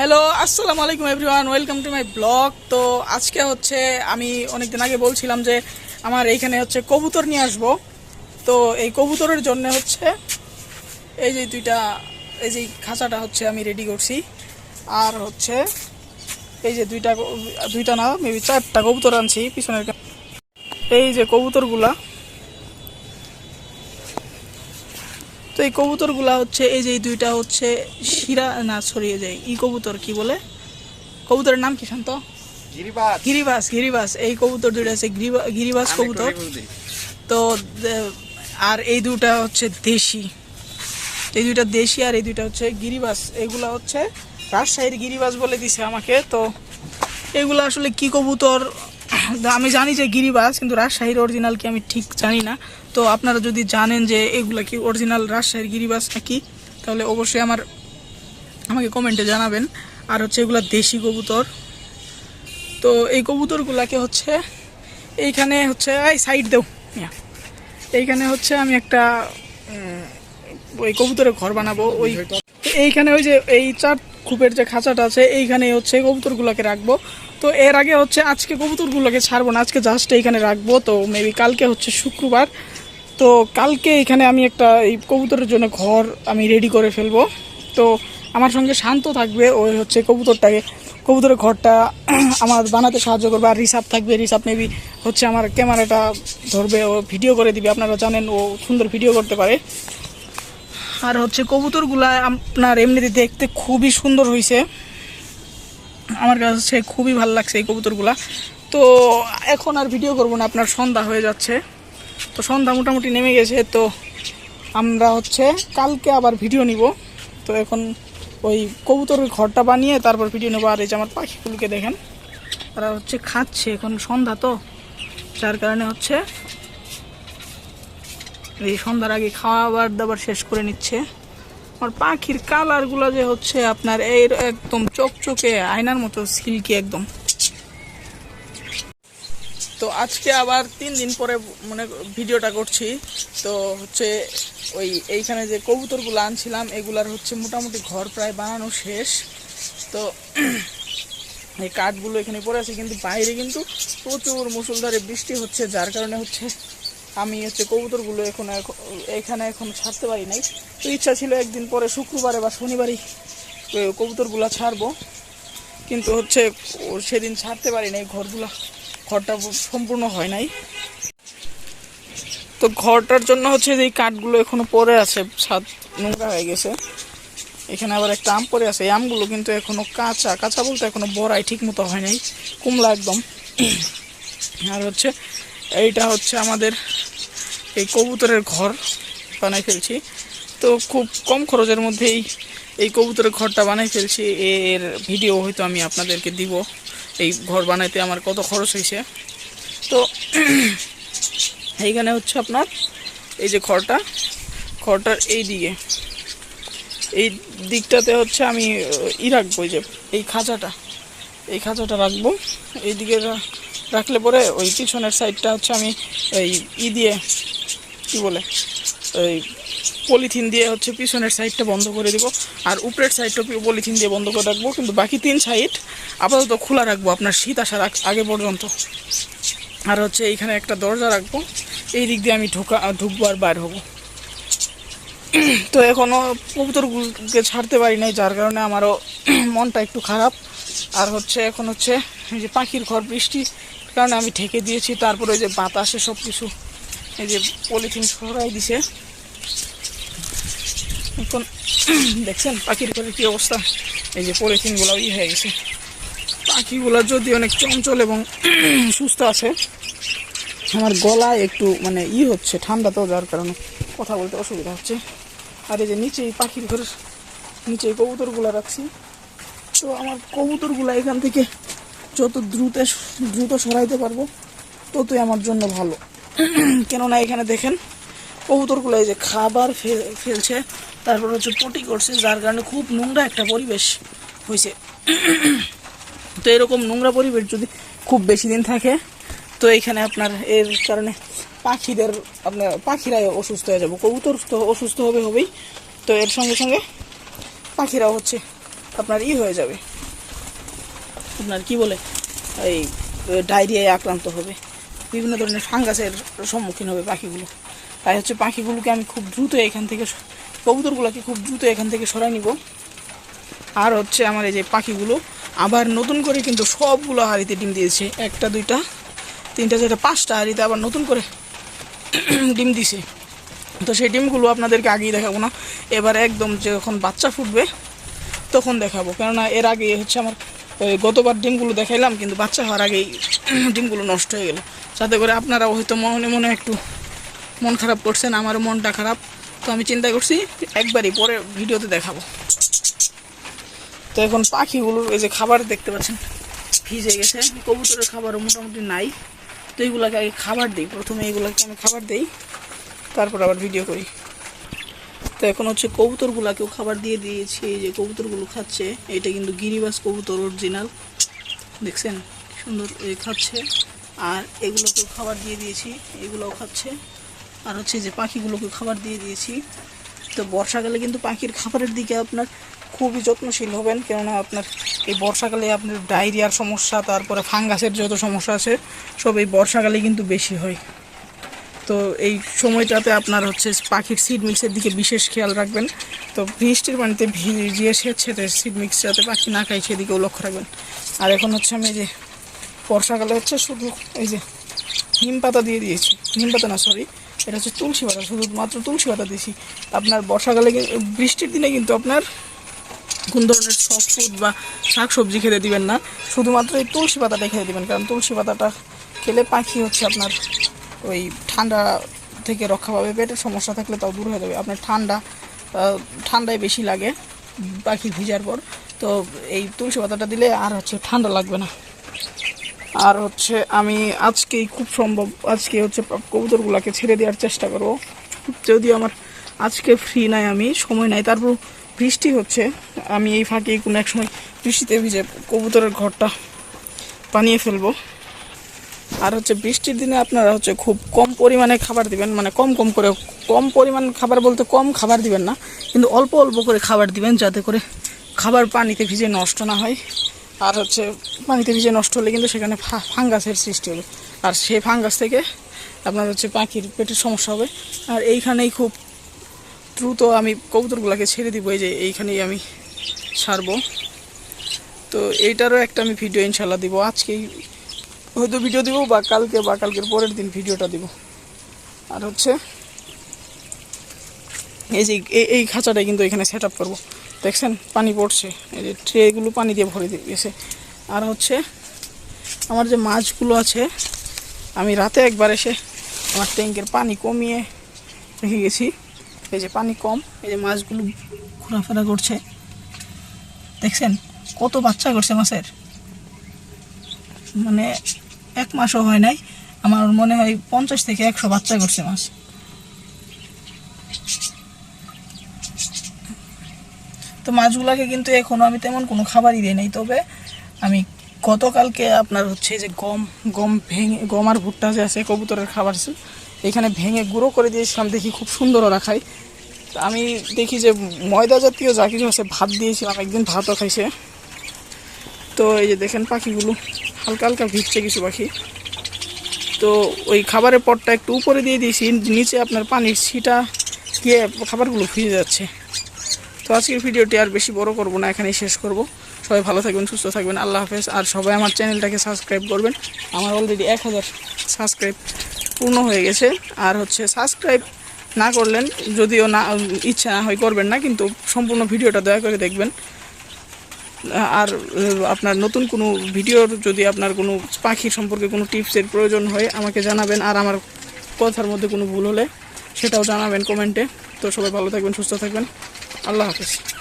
Hello আসসালামু আলাইকুম everyone welcome to my blog তো আজকে হচ্ছে আমি অনেক দিন আগে বলছিলাম যে আমার এইখানে হচ্ছে কবুতর নিয়ে আসব। তো এই কবুতরের জন্য হচ্ছে এই যে দুইটা, এই যে খাঁচাটা হচ্ছে আমি রেডি করছি। আর হচ্ছে এই যে দুইটা দুইটা না মেবি চারটা কবুতর আনছি পিছনের এই যে কবুতরগুলা। তো এই কবুতরগুলা হচ্ছে এই যে এই দুইটা হচ্ছে শিরা না ছড়িয়ে যায় ই কবুতর কি বলে? কবুতরের নাম কি শান্ত? গিরিবাস। গিরিবাস এই কবুতর দুইটা আছে গিরিবাস কবুতর। তো আর এই দুটা হচ্ছে দেশি। এই দুইটা দেশি আর এই দুইটা হচ্ছে গিরিবাস। এগুলা হচ্ছে রাজশাহীর গিরিবাস বলে দিছে আমাকে। তো এগুলো আসলে কি কবুতর? আমি জানি যে গিরিবাস, কিন্তু রাজশাহীর অরিজিনাল কি আমি ঠিক জানি না। তো আপনারা যদি জানেন যে এগুলা কি অরিজিনাল রাজশাহীর গিরিবাস নাকি, তাহলে অবশ্যই আমার, আমাকে কমেন্টে জানাবেন। আর হচ্ছে এগুলা দেশি কবুতর। তো এই কবুতরগুলাকে হচ্ছে, এইখানে হচ্ছে, এই সাইড দেও এইখানে হচ্ছে আমি একটা ওই কবুতরের ঘর বানাবো, ওই এইখানে ওই যে এই চার খুপের যে খাঁচাটা আছে এইখানে হচ্ছে কবুতরগুলোকে রাখব। তো এর আগে হচ্ছে আজকে কবুতরগুলোকে ছাড়বো না, আজকে জাস্ট এইখানে রাখব। তো মেবি কালকে হচ্ছে শুক্রবার। তো কালকে এখানে আমি একটা এই কবুতরের জন্য ঘর আমি রেডি করে ফেলব। তো আমার সঙ্গে শান্ত থাকবে ওই হচ্ছে কবুতরটাকে, কবুতরের ঘরটা আমার বানাতে সাহায্য করবে, আর রিসাপ থাকবে রিসাপ মেবি হচ্ছে আমার ক্যামেরাটা ধরবে, ও ভিডিও করে দিবে। আপনারা জানেন ও সুন্দর ভিডিও করতে পারে। আর হচ্ছে কবুতরগুলা আপনার এমনিতে দেখতে খুবই সুন্দর হয়েছে আমার কাছে খুবই ভালো লাগছে এই কবুতরগুলা। তো এখন আর ভিডিও করব না, আপনার সন্ধ্যা হয়ে যাচ্ছে। তো সন্ধ্যা মোটামুটি নেমে গেছে, তো আমরা হচ্ছে কালকে আবার ভিডিও নিব। তো এখন ওই কবুতরের ঘরটা বানিয়ে তারপর ভিডিও নেব, আর এই যে আমার পাখিগুলোকে দেখেন, তারা হচ্ছে খাচ্ছে এখন সন্ধ্যা তো, যার কারণে হচ্ছে এই সন্ধ্যার আগে খাবার দাবার শেষ করে নিচ্ছে। আর পাখির কালারগুলো যে হচ্ছে আপনার এই একদম চকচকে আয়নার মতো সিল্কি একদম। তো আজকে আবার তিন দিন পরে মানে ভিডিওটা করছি। তো হচ্ছে ওই এইখানে যে কবুতরগুলো আনছিলাম, এগুলার হচ্ছে মোটামুটি ঘর প্রায় বানানো শেষ। তো এই কাঠগুলো এখানে পড়ে আছে, কিন্তু বাইরে কিন্তু প্রচুর মুসুলধারে বৃষ্টি হচ্ছে, যার কারণে হচ্ছে আমি হচ্ছে কবুতরগুলো এখন এখানে এখন ছাড়তে পারি নাই। তো ইচ্ছা ছিল একদিন পরে শুক্রবারে বা শনিবারই কবুতরগুলো ছাড়বো। কিন্তু হচ্ছে সেদিন ছাড়তে পারি নাই, ঘরগুলা, ঘরটা সম্পূর্ণ হয় নাই। তো ঘরটার জন্য হচ্ছে যে কাঠগুলো এখনও পড়ে আছে, ছাদ নোংরা হয়ে গেছে। এখানে আবার একটা আম পড়ে আছে, এই আমগুলো কিন্তু এখনও কাঁচা কাঁচা বলতে এখনও বড়াই ঠিক মতো হয় নাই, কুমলা একদম। আর হচ্ছে এইটা হচ্ছে আমাদের এই কবুতরের ঘর বানাই ফেলছি। তো খুব কম খরচের মধ্যেই এই কবুতরের ঘরটা বানাই ফেলছি। এর ভিডিও হয়তো আমি আপনাদেরকে দিব এই ঘর বানাইতে আমার কত খরচ হয়েছে। তো এইখানে হচ্ছে আপনার এই যে ঘরটা, ঘরটার এই দিকে। এই দিকটাতে হচ্ছে আমি ই রাখব যে এই খাঁচাটা। এই খাঁচাটা রাখব। এই দিকে রা- রাখলে পরে ওই পিছনের সাইডটা হচ্ছে আমি এই ই দিয়ে, কি বলে ওই পলিথিন দিয়ে হচ্ছে পিছনের সাইডটা বন্ধ করে দিব। আর উপরের সাইডটা পলিথিন দিয়ে বন্ধ করে রাখব। কিন্তু বাকি তিন সাইড আপাতত খোলা রাখব আপনার শীত আসার আগ- পর্যন্ত। আর হচ্ছে এইখানে একটা দরজা রাখব। এই দিক দিয়ে আমি ঢোকা ঢুকবো আর বাইর হব। তো এখনও কবুতরগুলোকে ছাড়তে পারি নাই, যার কারণে আমারও মনটা একটু খারাপ। আর হচ্ছে এখন হচ্ছে এই যে পাখির ঘর বৃষ্টির কারণে আমি ঠেকে দিয়েছি, তারপরে ওই যে বাতাসে সব কিছু এই যে পলিথিন সরাই দিছে। এখন দেখছেন পাখির ঘরের কী অবস্থা? এই যে পলিথিনগুলো ই হয়ে গেছে। পাখিগুলো যদি অনেক চঞ্চল এবং সুস্থ আছে, আমার গলায় একটু মানে ই হচ্ছে, ঠান্ডা তো যার কারণে কথা বলতে অসুবিধা হচ্ছে। আর এই যে নিচে এই পাখির ঘরের নিচে কবুতরগুলো রাখছি। তো আমার কবুতরগুলো এখান থেকে যত দ্রুত দ্রুত সরাইতে পারব, ততই আমার জন্য ভালো। কেননা এখানে দেখেন, কবুতরগুলো এই যে খাবার ফেলছে, তারপর হচ্ছে পটি করছে, যার কারণে খুব নোংরা একটা পরিবেশ হয়েছে। তো এরকম নোংরা পরিবেশ যদি খুব বেশি দিন থাকে, তো এইখানে আপনার এর কারণে পাখিদের, আপনার পাখিরাই অসুস্থ হয়ে যাবে। কবুতর তো অসুস্থ হবে হবেই, তো এর সঙ্গে সঙ্গে পাখিরাও হচ্ছে আপনার ই হয়ে যাবে। আপনার কি বলে, এই ডায়রিয়ায় আক্রান্ত হবে। বিভিন্ন ধরনের ফাঙ্গাসের সম্মুখীন হবে পাখিগুলো। তাই হচ্ছে পাখিগুলোকে আমি খুব দ্রুত এখান থেকে কবুতরগুলোকে খুব দ্রুত এখান থেকে সরাই নিব। আর হচ্ছে আমার এই যে পাখিগুলো, আবার নতুন করে কিন্তু সবগুলো হাঁড়িতে ডিম দিয়েছে। একটা, দুইটা, তিনটা, চারটা, পাঁচটা হাঁড়িতে আবার নতুন করে ডিম দিছে। তো সেই ডিমগুলো আপনাদেরকে আগেই দেখাবো না। এবার একদম যখন বাচ্চা ফুটবে, তখন দেখাবো। কেননা এর আগে হচ্ছে আমার ওই গতবার ডিমগুলো দেখাইলাম, কিন্তু বাচ্চা হওয়ার আগেই ডিমগুলো নষ্ট হয়ে গেল। যাতে করে আপনারাও হয়তো মনে মনে একটু মন খারাপ করছেন, আমারও মনটা খারাপ। তো আমি চিন্তা করছি, একবারই পরে ভিডিওতে দেখাবো। তো এখন পাখিগুলোর এই যে খাবার দেখতে পাচ্ছেন, ভিজে গেছে। কবুতরের খাবারও মোটামুটি নাই। তো এইগুলোকে আগে খাবার দিই। প্রথমে এইগুলোকে আমি খাবার দিই, তারপর আবার ভিডিও করি। তো এখন হচ্ছে কবুতরগুলাকেও খাবার দিয়ে দিয়েছি, এই যে কবুতরগুলো খাচ্ছে, এটা কিন্তু গিরিবাস কবুতর অরিজিনাল দেখছেন? সুন্দর খাচ্ছে। আর এগুলোকেও খাবার দিয়ে দিয়েছি, এগুলোও খাচ্ছে। আর হচ্ছে যে পাখিগুলোকে খাবার দিয়ে দিয়েছি। তো বর্ষাকালে কিন্তু পাখির খাবারের দিকে আপনার খুবই যত্নশীল হবেন, কেননা আপনার এই বর্ষাকালে আপনার ডায়রিয়ার সমস্যা, তারপরে ফাঙ্গাসের যত সমস্যা আছে, সব এই বর্ষাকালে কিন্তু বেশি হয়। তো এই সময়টাতে আপনার হচ্ছে পাখির সিড মিক্সের দিকে বিশেষ খেয়াল রাখবেন। তো বৃষ্টির পানিতে ভিজিয়ে সেচ্ছে সিড মিক্স যাতে পাখি না খায় সেদিকেও লক্ষ্য রাখবেন। আর এখন হচ্ছে আমি যে বর্ষাকালে হচ্ছে শুধু এই যে নিম পাতা দিয়ে দিয়েছি। নিম পাতা না সরি এটা হচ্ছে তুলসী পাতা শুধুমাত্র তুলসী পাতা দিয়েছি। আপনার বর্ষাকালে বৃষ্টির দিনে কিন্তু আপনার কোন ধরনের সফট বা শাক সবজি খেতে দিবেন না। শুধুমাত্র এই তুলসী পাতাটা খেতে দিবেন, কারণ তুলসী পাতাটা খেলে পাখি হচ্ছে আপনার ওই ঠান্ডা থেকে রক্ষা পাবে, পেটের সমস্যা থাকলে তাও দূর হয়ে যাবে। আপনার ঠান্ডা ঠান্ডায় বেশি লাগে পাখি ভিজার পর। তো এই তুলসী পাতাটা দিলে আর হচ্ছে ঠান্ডা লাগবে না। আর হচ্ছে আমি আজকেই খুব সম্ভব, আজকে হচ্ছে কবুতরগুলোকে ছেড়ে দেওয়ার চেষ্টা করব। যদিও আমার আজকে ফ্রি নাই আমি, সময় নাই। তারপর বৃষ্টি হচ্ছে, আমি এই ফাঁকে কোনো এক সময় বৃষ্টিতে ভিজে কবুতরের ঘরটা বানিয়ে ফেলব। আর হচ্ছে বৃষ্টির দিনে আপনারা হচ্ছে খুব কম পরিমাণে খাবার দিবেন মানে কম কম করে, কম পরিমাণ খাবার বলতে কম খাবার দিবেন না, কিন্তু অল্প অল্প করে খাবার দিবেন যাতে করে খাবার পানিতে ভিজে নষ্ট না হয়। আর হচ্ছে পানিতে ভিজে নষ্ট হলে কিন্তু সেখানে ফাঙ্গাসের সৃষ্টি হবে। আর সেই ফাঙ্গাস থেকে আপনার হচ্ছে পাখির পেটের সমস্যা হবে। আর এইখানেই খুব দ্রুত আমি কবুতরগুলোকে ছেড়ে দিব, এই যে এইখানেই আমি ছাড়বো। তো এইটারও একটা আমি ভিডিও ইনশাল্লাহ দিব। আজকেই হয়তো ভিডিও দিব বা কালকে বা কালকের পরের দিন ভিডিওটা দিব। আর হচ্ছে, এই যে এই- এই খাঁচাটাই কিন্তু এখানে সেট আপ করব। দেখছেন? পানি পড়ছে। এই যে ট্রেগুলো পানি দিয়ে ভরে দিয়ে গেছে। আর হচ্ছে, আমার যে মাছগুলো আছে, আমি রাতে একবার এসে আমার ট্যাঙ্কের পানি কমিয়ে রেখে গেছি। এই যে পানি কম, এই যে মাছগুলো ঘোরাফেরা করছে। দেখছেন? কত বাচ্চা করছে মাছের? মানে এক মাসও হয় নাই। আমার মনে হয় পঞ্চাশ থেকে একশো বাচ্চা করছে মাছ। তো মাছগুলাকে কিন্তু এখনও আমি তেমন কোনো খাবারই দিই নাই। তবে আমি গতকালকে আপনার হচ্ছে যে গম গম ভেঙে, গম আর ভুট্টা যে আছে, কবুতরের খাবার এখানে ভেঙে গুঁড়ো করে দিয়েছিলাম, দেখি খুব সুন্দর ওরা খায়। আমি দেখি যে ময়দা জাতীয় যা কিছু আছে, ভাত দিয়েছিলাম, একদিন ভাতও খাইছে। তো এই যে দেখেন পাখিগুলো। হালকা হালকা ভিজছে কিছু পাখি। তো ওই খাবারের পটটা একটু উপরে দিয়ে দিয়েছি, নিচে আপনার পানির ছিটা গিয়ে খাবারগুলো ভিজে যাচ্ছে। তো আজকের ভিডিওটি আর বেশি বড় করব না, এখানেই শেষ করব। সবাই ভালো থাকবেন, সুস্থ থাকবেন, আল্লাহ হাফেজ। আর সবাই আমার চ্যানেলটাকে সাবস্ক্রাইব করবেন। আমার অলরেডি এক হাজার সাবস্ক্রাইব পূর্ণ হয়ে গেছে। আর হচ্ছে সাবস্ক্রাইব না করলেন, যদিও না, ইচ্ছা না হয় করবেন না, কিন্তু সম্পূর্ণ ভিডিওটা দয়া করে দেখবেন। আর আপনার নতুন কোনো ভিডিওর যদি আপনার কোনো পাখি সম্পর্কে কোনো টিপসের প্রয়োজন হয়, আমাকে জানাবেন। আর আমার কথার মধ্যে কোনো ভুল হলে সেটাও জানাবেন কমেন্টে। তো সবাই ভালো থাকবেন, সুস্থ থাকবেন। আল্লাহ হাফিজ।